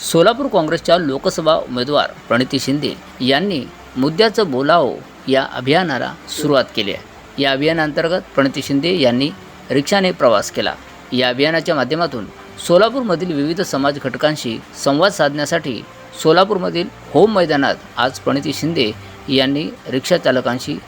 सोलापूर काँग्रेसच्या लोकसभा उमेदवार प्रणिती शिंदे यांनी मुद्द्याचं बोलावं या अभियानाला सुरुवात केली आहे. या अभियानांतर्गत प्रणिती शिंदे यांनी रिक्षाने प्रवास केला. या अभियानाच्या माध्यमातून सोलापूरमधील विविध समाज घटकांशी संवाद साधण्यासाठी सोलापूरमधील होम मैदानात आज प्रणिती शिंदे यांनी रिक्षा चालकांशी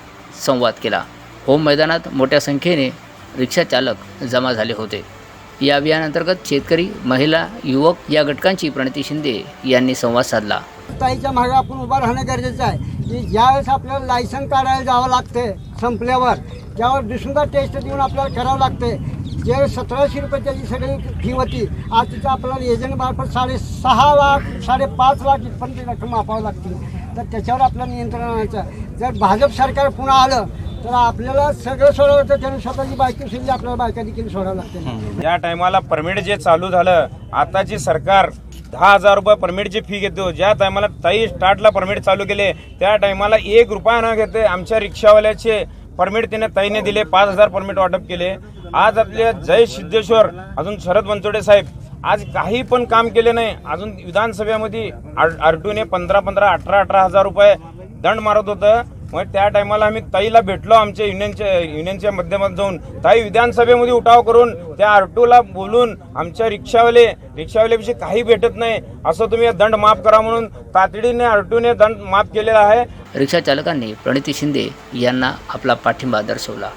संवाद केला. होम मैदानात मोठ्या संख्येने रिक्षाचालक जमा झाले होते. या अभियानांतर्गत शेतकरी महिला युवक या घटकांची प्रणिती शिंदे यांनी संवाद साधला. ताईच्या मागे आपण उभं राहणं गरजेचं आहे. की ज्यावेळेस आपल्याला लायसन काढायला जावं लागते संपल्यावर ज्यावर दुसरा टेस्ट देऊन आपल्याला करावं लागते जे सतराशे रुपये त्याची सगळी फी होती आज तिथं आपल्याला एजंट मार्फत साडेसहा लाख साडेपाच लाख इथपर्यंत रक्कम मापावं लागते. तर त्याच्यावर आपल्याला नियंत्रण आणायचं जर भाजप सरकार पुन्हा आलं तर आपल्याला सगळं सोडावं लागतं त्याने स्वतःची बायको सोडली आपल्याला बायका देखील सोडावं लागते या टायमाला परमिट जे चालू झालं आताची सरकार दहा हजार रुपये परमिटची फी घेतो. ज्या टायमाला ताई स्टार्टला परमिट चालू केले त्या टायमाला एक रुपया न घेते. आमच्या रिक्षावाल्याचे परमिट तिने ताईने दिले पाच हजार परमिट वाटप केले. आज आपले जय सिद्धेश्वर अजून शरद बनचोडे साहेब आज काही पण काम केले नाही. अजून विधानसभेमध्ये आरटूने पंधरा पंधरा अठरा अठरा हजार रुपये दंड मारत होतं. मग त्या टायमाला आम्ही ताईला भेटलो आमच्या युनियनच्या युनियनच्या माध्यमात जाऊन. ताई विधानसभेमध्ये उठाव करून त्या आरटूला बोलून आमच्या रिक्षावाले रिक्षावाल्याविषयी काही भेटत नाही. असं तुम्ही दंड माफ करा म्हणून तातडीने आरटूने दंड माफ केलेला आहे. रिक्षा चालकांनी प्रणिती शिंदे यांना आपला पाठिंबा दर्शवला.